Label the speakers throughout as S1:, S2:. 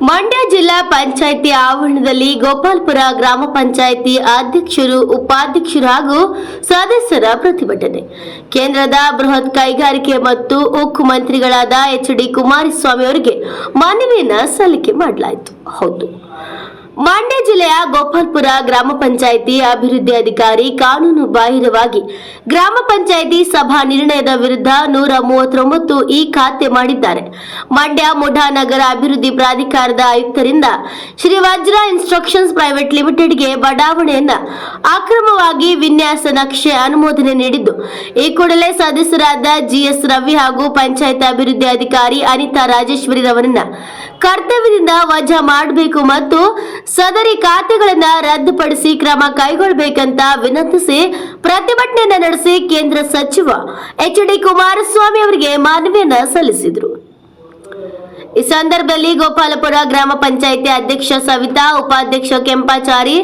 S1: ಮಂಡ್ಯ ಜಿಲ್ಲಾ ಪಂಚಾಯಿತಿ ಆವರಣದಲ್ಲಿ ಗೋಪಾಲ್ಪುರ ಗ್ರಾಮ ಪಂಚಾಯಿತಿ ಅಧ್ಯಕ್ಷರು, ಉಪಾಧ್ಯಕ್ಷರು ಹಾಗೂ ಸದಸ್ಯರ ಪ್ರತಿಭಟನೆ. ಕೇಂದ್ರದ ಬೃಹತ್ ಕೈಗಾರಿಕೆ ಮತ್ತು ಉಕ್ಕು ಮಂತ್ರಿಗಳಾದ ಎಚ್ ಡಿ ಕುಮಾರಸ್ವಾಮಿ ಅವರಿಗೆ ಮನವಿಯನ್ನ ಸಲ್ಲಿಕೆ ಮಾಡಲಾಯಿತು. ಹೌದು. ಮಂಡ್ಯ ಜಿಲ್ಲೆಯ ಗೋಪಾಲ್ಪುರ ಗ್ರಾಮ ಪಂಚಾಯಿತಿ ಅಭಿವೃದ್ಧಿ ಅಧಿಕಾರಿ ಕಾನೂನು ಬಾಹಿರವಾಗಿ ಗ್ರಾಮ ಪಂಚಾಯಿತಿ ಸಭಾ ನಿರ್ಣಯದ ವಿರುದ್ಧ ನೂರ ಮೂವತ್ತೊಂಬತ್ತು ಈ ಖಾತೆ ಮಾಡಿದ್ದಾರೆ. ಮಂಡ್ಯ ಮುಢಾ ನಗರ ಅಭಿವೃದ್ಧಿ ಪ್ರಾಧಿಕಾರದ ಆಯುಕ್ತರಿಂದ ಶ್ರೀ ವಜ್ರ ಇನ್ಸ್ಟ್ರಕ್ಷನ್ಸ್ ಪ್ರೈವೇಟ್ ಲಿಮಿಟೆಡ್ಗೆ ಬಡಾವಣೆಯನ್ನ ಅಕ್ರಮವಾಗಿ ವಿನ್ಯಾಸ ನಕ್ಷೆ ಅನುಮೋದನೆ ನೀಡಿದ್ದು. ಈ ಕೂಡಲೇ ಸದಸ್ಯರಾದ ಜಿಎಸ್ ರವಿ ಹಾಗೂ ಪಂಚಾಯತ್ ಅಭಿವೃದ್ಧಿ ಅಧಿಕಾರಿ ಅನಿತಾ ರಾಜೇಶ್ವರಿ ರವರನ್ನ ಕರ್ತವ್ಯದಿಂದ ವಜಾ ಮಾಡಬೇಕು ಮತ್ತು ಸದರಿ ಖಾತೆಗಳನ್ನು ರದ್ದುಪಡಿಸಿ ಕ್ರಮ ಕೈಗೊಳ್ಳಬೇಕಂತ ವಿನಂತಿಸಿ ಪ್ರತಿಭಟನೆಯನ್ನ ನಡೆಸಿ ಕೇಂದ್ರ ಸಚಿವ ಎಚ್ ಡಿ ಕುಮಾರಸ್ವಾಮಿ ಅವರಿಗೆ ಮನವಿಯನ್ನ ಸಲ್ಲಿಸಿದರು. ಈ ಸಂದರ್ಭದಲ್ಲಿ ಗೋಪಾಲಪುರ ಗ್ರಾಮ ಪಂಚಾಯಿತಿ ಅಧ್ಯಕ್ಷ ಸವಿತಾ, ಉಪಾಧ್ಯಕ್ಷ ಕೆಂಪಾಚಾರಿ,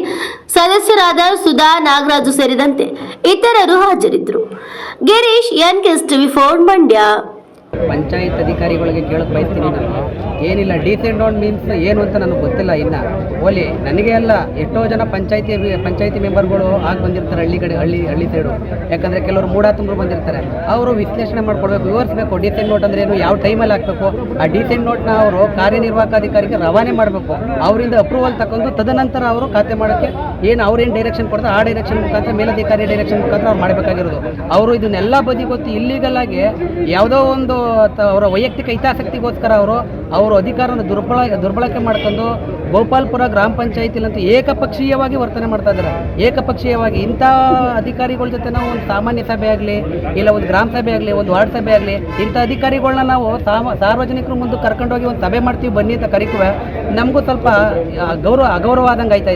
S1: ಸದಸ್ಯರಾದ ಸುಧಾ ನಾಗರಾಜು ಸೇರಿದಂತೆ ಇತರರು ಹಾಜರಿದ್ದರು. Girish, N TV four Mandya.
S2: Panchayat ಅಧಿಕಾರಿಗಳಿಗೆ ಕೇಳಕ್ಕೆ ಬಯಸ್ತೀನಿ ನಾನು. ಏನಿಲ್ಲ ಡೀಸೆಂಟ್ ಆನ್ ಮೀನ್ಸ್ ಏನು ಅಂತ ನನಗೆ ಗೊತ್ತಿಲ್ಲ ಇನ್ನ. ಓಲಿ, ನನಗೆ ಅಲ್ಲ, ಎಷ್ಟೋ ಜನ ಪಂಚಾಯತಿ ಪಂಚಾಯತಿ ಮೆಂಬರ್ಗಳು ಆಗಿ ಬಂದಿರ್ತಾರೆ ಹಳ್ಳಿ ಕಡೆ, ಹಳ್ಳಿ ಹಳ್ಳಿ ಸೈಡು ಯಾಕಂದ್ರೆ ಕೆಲವರು ಮೂಡ ತುಂಬರು ಬಂದಿರ್ತಾರೆ. ಅವರು ವಿಶ್ಲೇಷಣೆ ಮಾಡ್ಕೊಡ್ಬೇಕು, ವಿವರಿಸಬೇಕು. ಡಿಸೆಂಟ್ ನೋಟ್ ಅಂದ್ರೆ ಏನು, ಯಾವ ಟೈಮಲ್ಲಿ ಹಾಕ್ಬೇಕು? ಆ ಡೀಸೆಂಟ್ ನೋಟ್ನ ಅವರು ಕಾರ್ಯನಿರ್ವಾಹಕ ಅಧಿಕಾರಿಗೆ ರವಾನೆ ಮಾಡಬೇಕು. ಅವರಿಂದ ಅಪ್ರೂವಲ್ ತಗೊಂಡು ತದನಂತರ ಅವರು ಖಾತೆ ಮಾಡೋಕ್ಕೆ ಏನು ಅವ್ರೇನು ಡೈರೆಕ್ಷನ್ ಕೊಡ್ತಾರೆ, ಆ ಡೈರೆಕ್ಷನ್ ಮುಖಾಂತರ ಮೇಲಧಿಕಾರಿ ಡೈರೆಕ್ಷನ್ ಮುಖಾಂತರ ಅವ್ರು ಮಾಡಬೇಕಾಗಿರೋದು. ಅವರು ಇದನ್ನೆಲ್ಲ ಬದಿ ಗೊತ್ತು ಇಲ್ಲಿಗಲ್ ಆಗಿ ಯಾವುದೋ ಒಂದು ಅವರ ವೈಯಕ್ತಿಕ ಹಿತಾಸಕ್ತಿಗೋಸ್ಕರ ಅವರು ಅವರು ಅಧಿಕಾರನ ದುರ್ಬಳ, ದುರ್ಬಳಕೆ ಮಾಡ್ಕೊಂಡು ಗೋಪಾಲ್ಪುರ ಗ್ರಾಮ ಪಂಚಾಯತಿಲಂತೂ ಏಕಪಕ್ಷೀಯವಾಗಿ ವರ್ತನೆ ಮಾಡ್ತಾ ಇದ್ದಾರೆ. ಏಕಪಕ್ಷೀಯವಾಗಿ ಇಂಥ ಅಧಿಕಾರಿಗಳ ಜೊತೆ ನಾವು ಒಂದು ಸಾಮಾನ್ಯ ಸಭೆ ಆಗಲಿ, ಇಲ್ಲ ಒಂದು ಗ್ರಾಮ ಸಭೆ ಆಗಲಿ, ಒಂದು ವಾರ್ಡ್ ಸಭೆ ಆಗಲಿ, ಇಂಥ ಅಧಿಕಾರಿಗಳನ್ನ ನಾವು ಸಾರ್ವಜನಿಕರು ಮುಂದೆ ಕರ್ಕೊಂಡೋಗಿ ಒಂದು ಸಭೆ ಮಾಡ್ತೀವಿ, ಬನ್ನಿ ಅಂತ ಕರಿತುವೆ. ನಮಗೂ ಸ್ವಲ್ಪ ಗೌರವ ಅಗೌರವಾದಂಗೆ ಇದೆ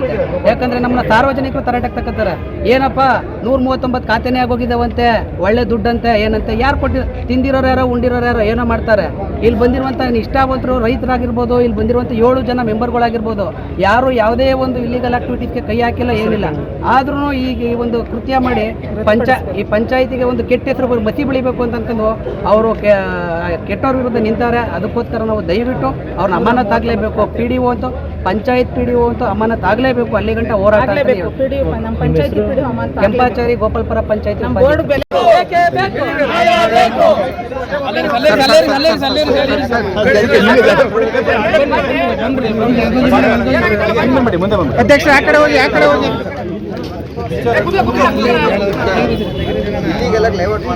S2: ಯಾಕಂದ್ರೆ ನಮ್ಮನ್ನ ಸಾರ್ವಜನಿಕರು ತರಾಟಕ್ಕೆ ಏನಪ್ಪ, ನೂರ ಮೂವತ್ತೊಂಬತ್ತು ಖಾತೆನೇ ಆಗೋಗಿದ್ದಾವಂತೆ, ಒಳ್ಳೆ ದುಡ್ಡಂತೆ, ಏನಂತೆ, ಯಾರು ಕೊಟ್ಟಿದ್ದ ತಿಂದಿರೋರು ಯಾರೋ ಉಂಡಿರೋರು ಯಾರೋ ಏನೋ ಮಾಡ್ತಾರೆ. ಇಲ್ಲಿ ಬಂದಿರುವಂಥ ನಿಷ್ಠಾವಂತರು ರೈತರಾಗಿರ್ಬೋದು, ಇಲ್ಲಿ ಬಂದಿರುವಂಥ ಏಳು ಜನ ಮೆಂಬರ್ಗಳಾಗಿರ್ಬೋದು, ಯಾರು ಯಾವುದೇ ಒಂದು ಇಲ್ಲಿಗಲ್ ಆಕ್ಟಿವಿಟೀಸ್ಗೆ ಕೈ ಹಾಕಿಲ್ಲ, ಏನಿಲ್ಲ. ಆದ್ರೂ ಈಗ ಈ ಒಂದು ಕೃತ್ಯ ಮಾಡಿ ಪಂಚ ಈ ಪಂಚಾಯಿತಿಗೆ ಒಂದು ಕೆಟ್ಟ ಹೆಸರು ಮತಿ ಬೆಳಿಬೇಕು ಅಂತಂದು ಅವರು ಕೆಟ್ಟವ್ರ ವಿರುದ್ಧ ನಿಂತಾರೆ. ಅದಕ್ಕೋಸ್ಕರ ನಾವು ದಯವಿಟ್ಟು ಅವ್ರನ್ನ ಅಮಾನತ್ತಾಗಲೇಬೇಕು ಪಿ ಡಿ ಒ ಅಂತೂ ಪಂಚಾಯತ್ ಪಿ ಡಿ ಒ ಅಂತ ಅಮಾನತ್ ಆಗಲೇಬೇಕು ಅಲ್ಲಿ ಗಂಟ ಹೋರಾಟ. ಕೆಂಪಾಚಾರಿ ಗೋಪಾಲ್ಪುರ ಪಂಚಾಯತ್
S3: ಅಧ್ಯಕ್ಷ ಆ ಕಡೆ ಹೋಗಿ ಆ ಕಡೆ ಹೋಗಿ.
S4: ಇಲ್ಲಿಗೆಲ್ಲ ಲೇಔಟ್